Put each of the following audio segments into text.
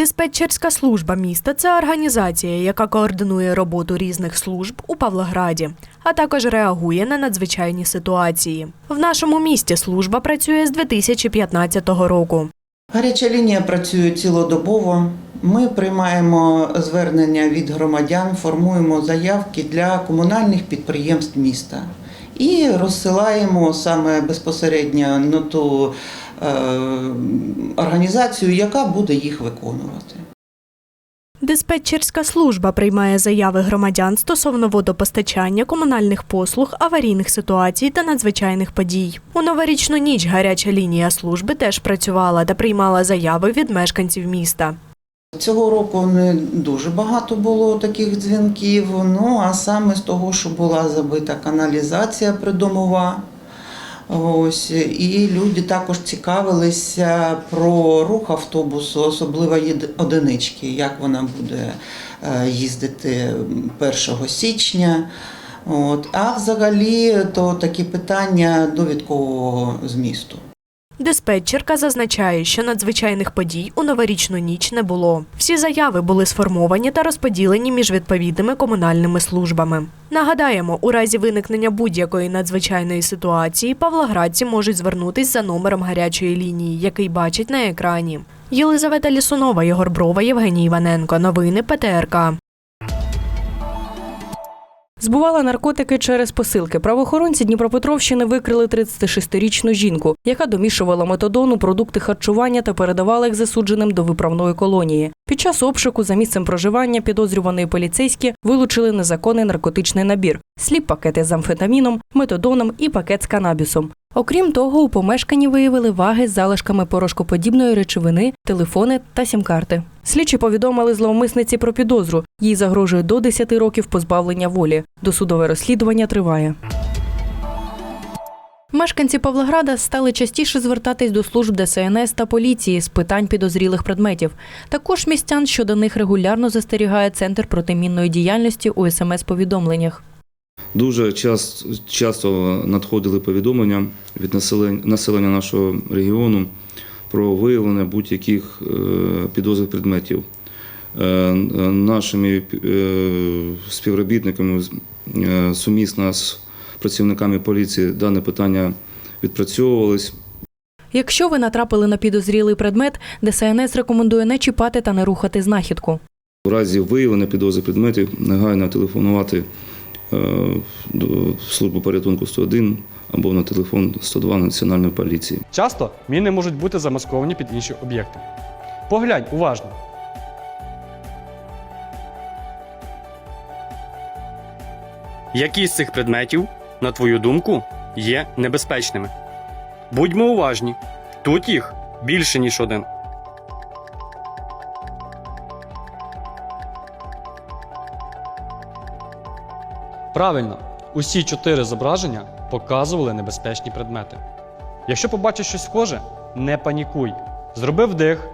Диспетчерська служба міста це організація, яка координує роботу різних служб у Павлограді, а також реагує на надзвичайні ситуації. В нашому місті служба працює з 2015 року. Гаряча лінія працює цілодобово. Ми приймаємо звернення від громадян, формуємо заявки для комунальних підприємств міста і розсилаємо саме безпосередньо на ту організацію, яка буде їх виконувати. Диспетчерська служба приймає заяви громадян стосовно водопостачання, комунальних послуг, аварійних ситуацій та надзвичайних подій. У новорічну ніч гаряча лінія служби теж працювала та приймала заяви від мешканців міста. Цього року не дуже багато було таких дзвінків. Ну а саме з того, що була забита каналізація придомова. Ось і люди також цікавилися про рух автобусу, особливо одинички, як вона буде е, їздити 1 січня. От. А взагалі то такі питання довідкового змісту. Диспетчерка зазначає, що надзвичайних подій у новорічну ніч не було. Всі заяви були сформовані та розподілені між відповідними комунальними службами. Нагадаємо, у разі виникнення будь-якої надзвичайної ситуації павлоградці можуть звернутись за номером гарячої лінії, який бачать на екрані. Єлизавета Лісунова, Єгор Брова, Євгеній Іваненко. Новини ПТРК. Збувала наркотики через посилки. Правоохоронці Дніпропетровщини викрили 36-річну жінку, яка домішувала метадону, продукти харчування та передавала їх засудженим до виправної колонії. Під час обшуку за місцем проживання підозрюваної поліцейські вилучили незаконний наркотичний набір: сліп пакети з амфетаміном, метадоном і пакет з канабісом. Окрім того, у помешканні виявили ваги з залишками порошкоподібної речовини, телефони та сім-карти. Слідчі повідомили зловмисниці про підозру. Їй загрожує до 10 років позбавлення волі. Досудове розслідування триває. Мешканці Павлограда стали частіше звертатись до служб ДСНС та поліції з питань підозрілих предметів. Також містян щодо них регулярно застерігає центр протимінної діяльності у смс-повідомленнях. Дуже час, часто надходили повідомлення від населення, населення нашого регіону про виявлення будь-яких е, підозрих предметів. Е, Нашими е, співробітниками сумісно з працівниками поліції дане питання відпрацьовувались. Якщо ви натрапили на підозрілий предмет, ДСНС рекомендує не чіпати та не рухати знахідку. У разі виявлення підозри предметів негайно телефонувати е, до службу порятунку 101 або на телефон 102 Національної поліції. Часто міни можуть бути замасковані під інші об'єкти. Поглянь уважно. Які з цих предметів, на твою думку, є небезпечними? Будьмо уважні. Тут їх більше, ніж один. Правильно, усі чотири зображення показували небезпечні предмети. Якщо побачиш щось схоже, не панікуй. Зроби вдих,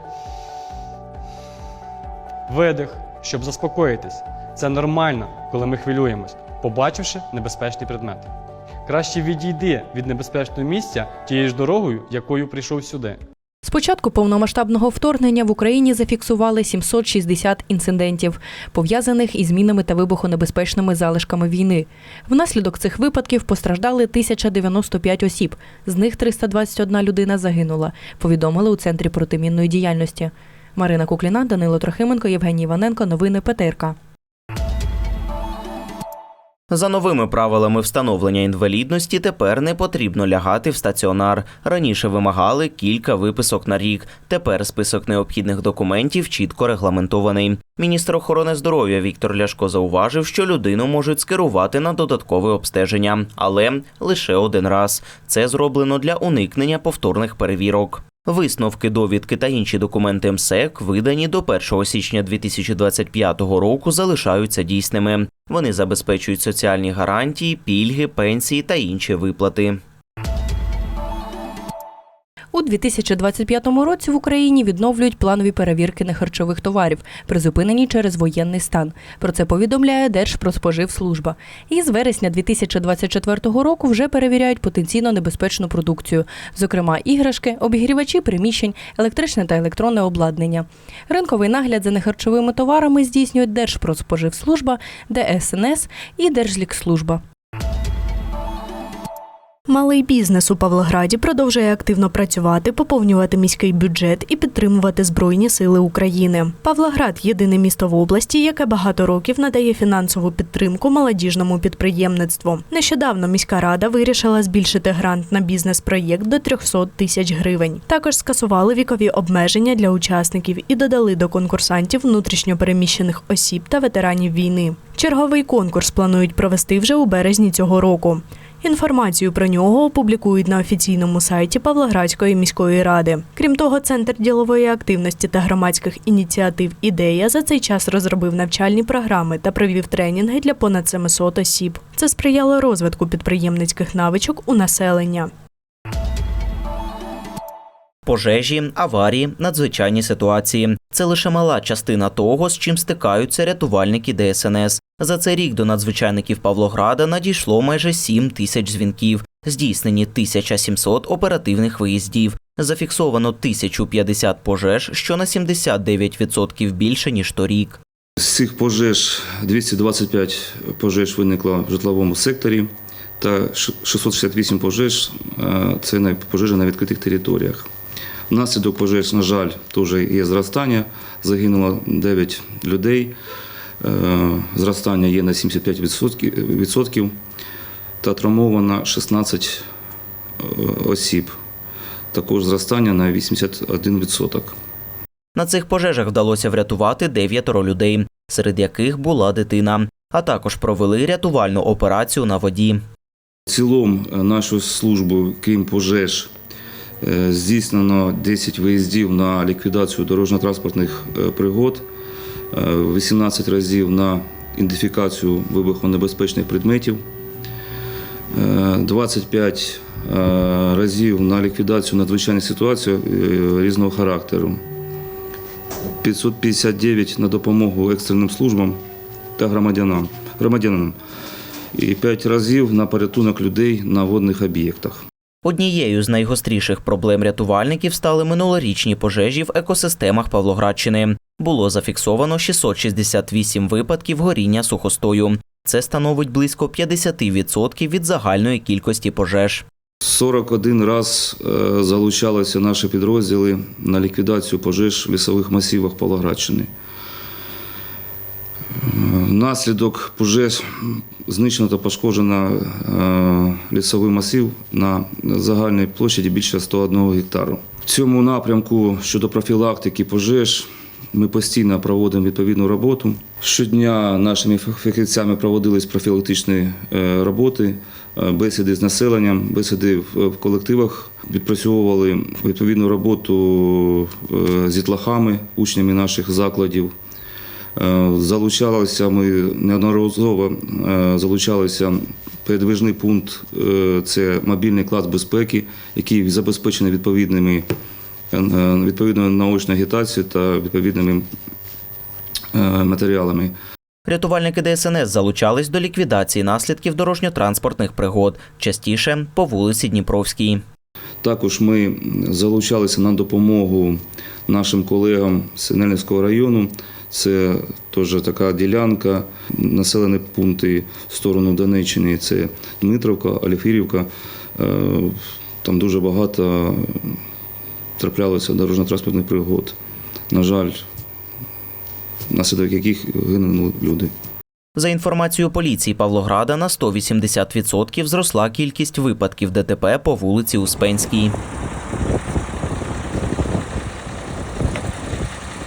видих, щоб заспокоїтись. Це нормально, коли ми хвилюємось, побачивши небезпечний предмет. Краще відійди від небезпечного місця тією ж дорогою, якою прийшов сюди. З початку повномасштабного вторгнення в Україні зафіксували 760 інцидентів, пов'язаних із мінами та вибухонебезпечними залишками війни. Внаслідок цих випадків постраждали 1095 осіб, з них 321 людина загинула, повідомили у Центрі протимінної діяльності. Марина Кукліна, Данило Трохименко, Євгеній Іваненко. Новини ПТРК. За новими правилами встановлення інвалідності тепер не потрібно лягати в стаціонар. Раніше вимагали кілька виписок на рік. Тепер список необхідних документів чітко регламентований. Міністр охорони здоров'я Віктор Ляшко зауважив, що людину можуть скерувати на додаткове обстеження, але лише один раз. Це зроблено для уникнення повторних перевірок. Висновки, довідки та інші документи МСЕК, видані до 1 січня 2025 року, залишаються дійсними. Вони забезпечують соціальні гарантії, пільги, пенсії та інші виплати. У 2025 році в Україні відновлюють планові перевірки нехарчових товарів, призупинені через воєнний стан. Про це повідомляє Держпродспоживслужба. І з вересня 2024 року вже перевіряють потенційно небезпечну продукцію, зокрема іграшки, обігрівачі приміщень, електричне та електронне обладнання. Ринковий нагляд за нехарчовими товарами здійснюють Держпродспоживслужба, ДСНС і Держлікслужба. Малий бізнес у Павлограді продовжує активно працювати, поповнювати міський бюджет і підтримувати Збройні сили України. Павлоград єдине місто в області, яке багато років надає фінансову підтримку молодіжному підприємництву. Нещодавно міська рада вирішила збільшити грант на бізнес-проєкт до 300 тисяч гривень. Також скасували вікові обмеження для учасників і додали до конкурсантів внутрішньопереміщених осіб та ветеранів війни. Черговий конкурс планують провести вже у березні цього року. Інформацію про нього опублікують на офіційному сайті Павлоградської міської ради. Крім того, центр ділової активності та громадських ініціатив Ідея за цей час розробив навчальні програми та провів тренінги для понад 700 осіб. Це сприяло розвитку підприємницьких навичок у населення. Пожежі, аварії, надзвичайні ситуації це лише мала частина того, з чим стикаються рятувальники ДСНС. За цей рік до надзвичайників Павлограда надійшло майже 7 тисяч дзвінків, здійснені 1700 оперативних виїздів. Зафіксовано 1050 пожеж, що на 79% більше ніж торік. З цих пожеж 225 пожеж виникло в житловому секторі та 668 пожеж е, це пожежі на відкритих територіях. Внаслідок пожеж, на жаль, теж є зростання. Загинуло 9 людей. Е, Зростання є на 75% відсотків та травмовано 16 е, осіб. Також зростання на 81%. На цих пожежах вдалося врятувати дев'ятеро людей, серед яких була дитина. А також провели рятувальну операцію на воді. В цілому е, нашу службу, крім пожеж, здійснено 10 виїздів на ліквідацію дорожньо-транспортних е, пригод, е, 18 разів на ідентифікацію вибухонебезпечних предметів, е, 25 е, разів на ліквідацію надзвичайних ситуацій е, різного характеру, 559 на допомогу екстреним службам та громадянам. громадянам і 5 разів на порятунок людей на водних об'єктах. Однією з найгостріших проблем рятувальників стали минулорічні пожежі в екосистемах Павлоградщини. Було зафіксовано 668 випадків горіння сухостою. Це становить близько 50% від загальної кількості пожеж. 41 раз е, залучалися наші підрозділи на ліквідацію пожеж в лісових масивах Павлоградщини. Внаслідок пожеж знищено та пошкоджено е, лісовий масив на загальній площаді більше 101 гектару. В цьому напрямку щодо профілактики пожеж ми постійно проводимо відповідну роботу. Щодня нашими фахівцями проводились профілактичні е, роботи, е, бесіди з населенням, бесіди в колективах. Відпрацьовували відповідну роботу з дітлахами, учнями наших закладів. Е, Залучалися ми неодноразово е, залучалися передвижний пункт, е, це мобільний клас безпеки, який забезпечений відповідними відповідною научною агітацією та відповідними матеріалами. Рятувальники ДСНС залучались до ліквідації наслідків дорожньо-транспортних пригод, частіше по вулиці Дніпровській. Також ми залучалися на допомогу нашим колегам з Синельницького району. Це теж така ділянка, населені пункти в сторону Донеччини. Це Дмитровка, Аліфірівка. Е, Там дуже багато траплялося дорожньо-транспортних пригод. На жаль, внаслідок яких гинули люди. За інформацією поліції Павлограда, на 180% зросла кількість випадків ДТП по вулиці Успенській.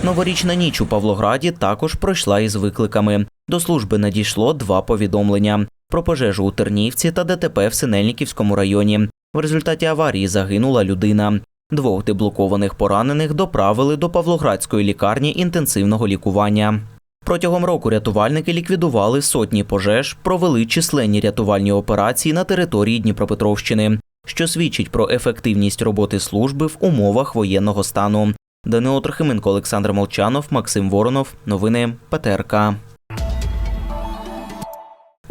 Новорічна ніч у Павлограді також пройшла із викликами. До служби надійшло два повідомлення про пожежу у Тернівці та ДТП в Синельниківському районі. В результаті аварії загинула людина. Двох деблокованих поранених доправили до Павлоградської лікарні інтенсивного лікування. Протягом року рятувальники ліквідували сотні пожеж, провели численні рятувальні операції на території Дніпропетровщини. що свідчить про ефективність роботи служби в умовах воєнного стану. Данило Трохименко, Олександр Молчанов, Максим Воронов. Новини ПТРК.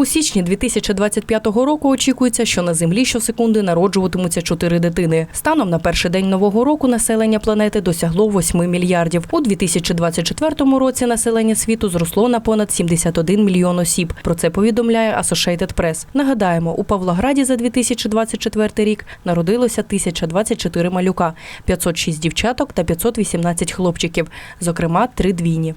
У січні 2025 року очікується, що на землі щосекунди народжуватимуться чотири дитини. Станом на перший день нового року населення планети досягло 8 мільярдів. У 2024 році населення світу зросло на понад 71 мільйон осіб. Про це повідомляє Associated Press. Нагадаємо, у Павлограді за 2024 рік народилося 1024 малюка, 506 дівчаток та 518 хлопчиків, зокрема три двійні.